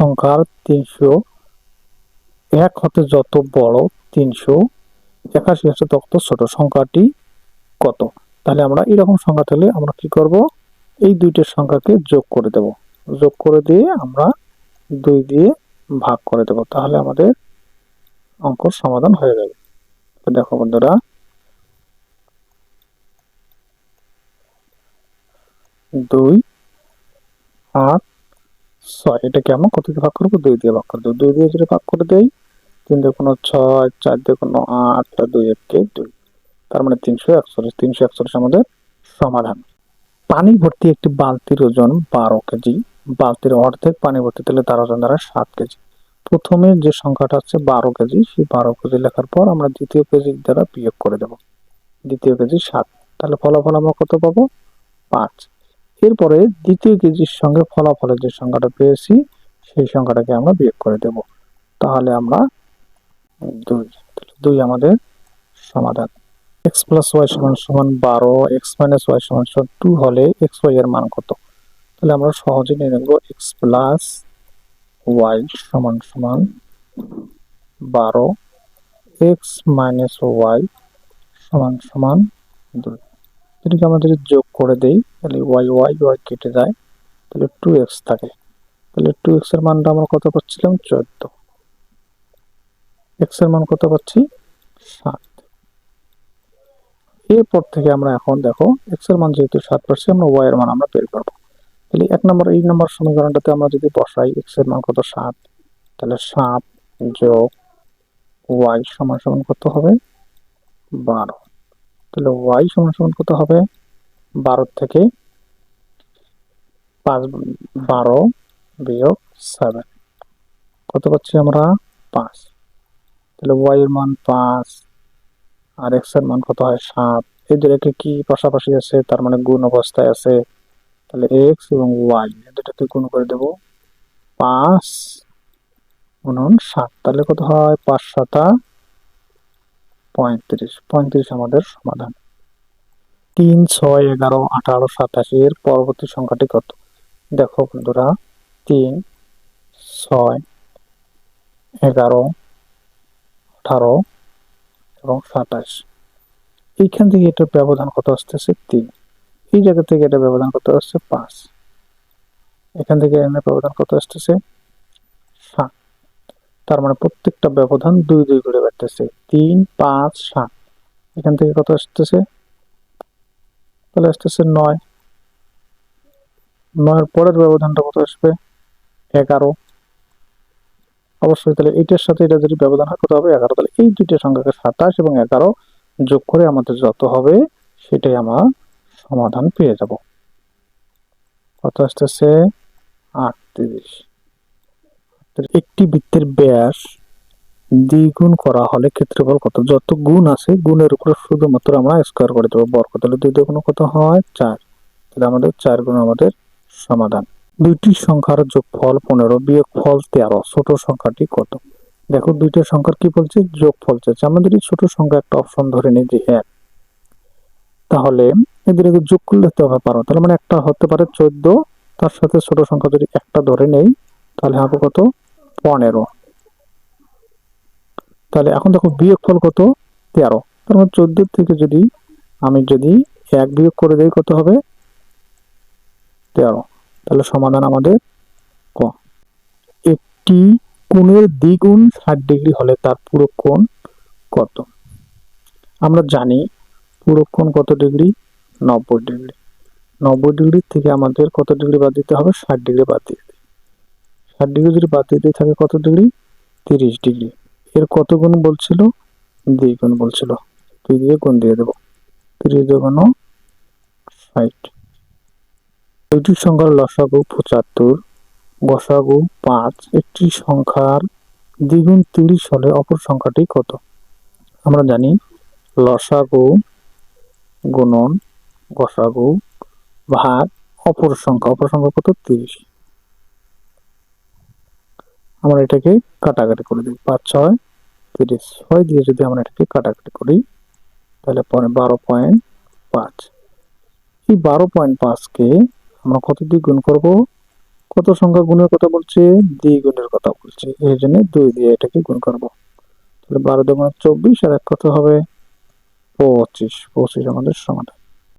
সংখ্যার তিনশো এক হতে যত বড় তিনশো একাশি হচ্ছে তত ছোট। সংখ্যাটি কত? তাহলে আমরা এরকম সংখ্যা থাকলে আমরা কি করব? এই দুইটার সংখ্যাকে যোগ করে দেব। যোগ করে দিয়ে আমরা দুই দিয়ে ভাগ করে দেব। তাহলে আমাদের অঙ্কর সমাধান হয়ে যাবে। দেখো বন্ধুরা, দুই, আট ছয় এটাকে আমরা? কত দিয়ে ভাগ করব? দুই দিয়ে ভাগ করে দেবো। দুই দিয়ে যদি ভাগ করে দেই, তিন দিয়ে কোনো ছয়, চার দিয়ে কোনো আট আর দুই এককে দুই। তার মানে তিনশো একচল্লিশ তিনশো একচল্লিশ আমাদের সমাধান। পানি ভর্তি একটি বালতির ওজন বারো কেজি। বালতির অর্ধেক পানি ভর্তি, তাহলে তার ওজন দ্বারা সাত কেজি। প্রথমে যে সংখ্যাটা হচ্ছে বারো কেজি, সেই বারো কেজি লেখার পর আমরা দ্বিতীয় কেজি দ্বারা বিয়োগ করে দেব। দ্বিতীয় কেজি সাত, তাহলে ফলাফল আমরা কত পাবো? পাঁচ। এরপরে দ্বিতীয় কেজির সঙ্গে ফলাফলের যে সংখ্যাটা পেয়েছি, সেই সংখ্যাটাকে আমরা বিয়োগ করে দেব। তাহলে আমরা দুই দুই আমাদের সমাধান। এক্স প্লাস ওয়াই সমান সমান বারো এক্স মাইনাস ওয়াই সমান সমান টু হলে এক্স ওয়াই এর মান কত? তাহলে আমরা সহজে নিয়ে নেব এক্স প্লাস ওয়াই সমান সমান বারো এক্স মাইনাস ওয়াই সমান সমান দুই। এটাকে যদি যোগ করে দেই, তাহলে ওয়াই ওয়াই ওয়াই কেটে যায়, তাহলে টু এক্স থাকে। তাহলে টু এক্সের মানটা আমরা কত পাচ্ছিলাম? চোদ্দ। এক্সের মান কত পাচ্ছি? সাত। এরপর থেকে আমরা এখন দেখো এক্সের মান যেহেতু সাত পাচ্ছি, আমরা ওয়াই এর মান আমরা বের করব। তাহলে এক নম্বর, এই নম্বর সমীকরণটাতে আমরা যদি বসাই এক্সের মান কত? সাত। তাহলে সাত যোগ ওয়াই সমান সমান কত হবে? বারো। তাহলে ওয়াই সমান সমান কত হবে? বারো থেকে পাঁচ, বারো বিয়োগ সেভেন কত পাচ্ছি আমরা? পাঁচ। তাহলে ওয়াই এর মান পাঁচ, আর এক্সের মান কত হয়? সাত। এই দুটাকে কি পাশাপাশি আছে? তার মানে গুণ অবস্থায় আছে। তাহলে এক্স এবং ওয়াই দুটাকে গুণ করে দেব পাঁচ গুণন সাত। তাহলে কত হয়? পাঁচ সাতা পঁয়ত্রিশ। পঁয়ত্রিশ আমাদের সমাধান। তিন, ছয়, এগারো, আঠারো, সাতাশি, এর পরবর্তী সংখ্যাটি কত? দেখো বন্ধুরা, তিন, ছয়, এগারো, আঠারো, এবং সাতাশ। এইখান থেকে এটার ব্যবধান কত আসতেছে? তিন। এই জায়গা থেকে এটা ব্যবধান কত আসছে? পাঁচ। এখান থেকে এর ব্যবধান কত আসতেছে? সাত। তার মানে প্রত্যেকটা ব্যবধান দুই দুই করে বাড়তেছে। তিন, পাঁচ, সাত। এখান থেকে কত আসতেছে? তাহলে আসতেছে নয়। নয়ের পরের ব্যবধানটা কত আসবে? এগারো। অবশ্যই তাহলে এইটার সাথে এটা যদি ব্যবধান হয়, কত হবে? এগারো। তাহলে এই দুইটা সংখ্যাকে সাতাশ এবং এগারো যোগ করে আমাদের যত হবে, সেটাই আমরা সমাধান পেয়ে যাব। কত আসতেছে? আটত্রিশ। একটি বৃত্তের ব্যাস দ্বিগুণ করা হলে ক্ষেত্রফল কত? যত গুণ আছে, গুণের উপরে শুধুমাত্র আমরা স্কোয়ার করে দেবো। বর্গ তাহলে দুই গুণ কত হয়? চার। তাহলে আমাদের চার গুণ আমাদের সমাধান। দুইটি সংখ্যার যোগফল পনেরো, বিয়োগ ফল তেরো। ছোট সংখ্যাটি কত? দেখো, দুইটা সংখ্যার কি বলছে? যোগফল চাইছে। আমাদের এই ছোট সংখ্যা একটা অপশন ধরে নিই যে এক, তাহলে এদেরকে যোগ করলে হতে হবে পারো তাহলে মানে একটা হতে পারে চোদ্দ। তার সাথে ছোট সংখ্যা যদি একটা ধরে নেই, তাহলে হবে কত? পনেরো। তাহলে এখন দেখো বিয়োগ ফল কত? তেরো। তার মানে চোদ্দ থেকে যদি আমি যদি এক বিয়োগ করে দেই কত হবে? তেরো। তাহলে সমাধান আমাদের ক। একটি কোণের দ্বিগুণ ষাট ডিগ্রি হলে তার পুরো কোণ কত? আমরা জানি পুরো কোণ কত ডিগ্রি? নব্বই ডিগ্রি। নব্বই ডিগ্রি থেকে আমাদের কত ডিগ্রি বাদ দিতে হবে? ষাট ডিগ্রি বাদ দিতে ষাট ডিগ্রি যদি বাদ দিতে থাকে কত ডিগ্রি? তিরিশ ডিগ্রি। এর কত গুণ বলছিল? দুই গুণ বলছিল। দুই দিয়ে গুণ দিয়ে দেবো। তিরিশ দুগুণ ষাট। দুইটি সংখ্যার লসাগু পঁচাত্তর গসাগু পাঁচ। একটি সংখ্যার দ্বিগুণ তিরিশ হলে অপর সংখ্যাটি কত? আমরা জানি লসাগু গুণন গসাগু ভাগ অপর সংখ্যা। অপর সংখ্যা কত? তিরিশ। আমরা এটাকে কাটাকাটি করে দিই। পাঁচ, ছয়, তিরিশ, ছয় দিয়ে যদি আমরা এটাকে কাটাকাটি করি, তাহলে পরে বারো পয়েন্ট পাঁচ। এই বারো পয়েন্ট পাঁচকে আমরা কত দিয়ে গুণ করব? কত সংখ্যা গুণের কথা বলছে? দ্বিগুণের কথা বলছে। এই জন্য দুই দিয়ে এটাকে গুণ করব। তাহলে বারো দুগুণ চব্বিশ, আর এক কত হবে? পঁচিশ। পঁচিশ আমাদের সমাধান।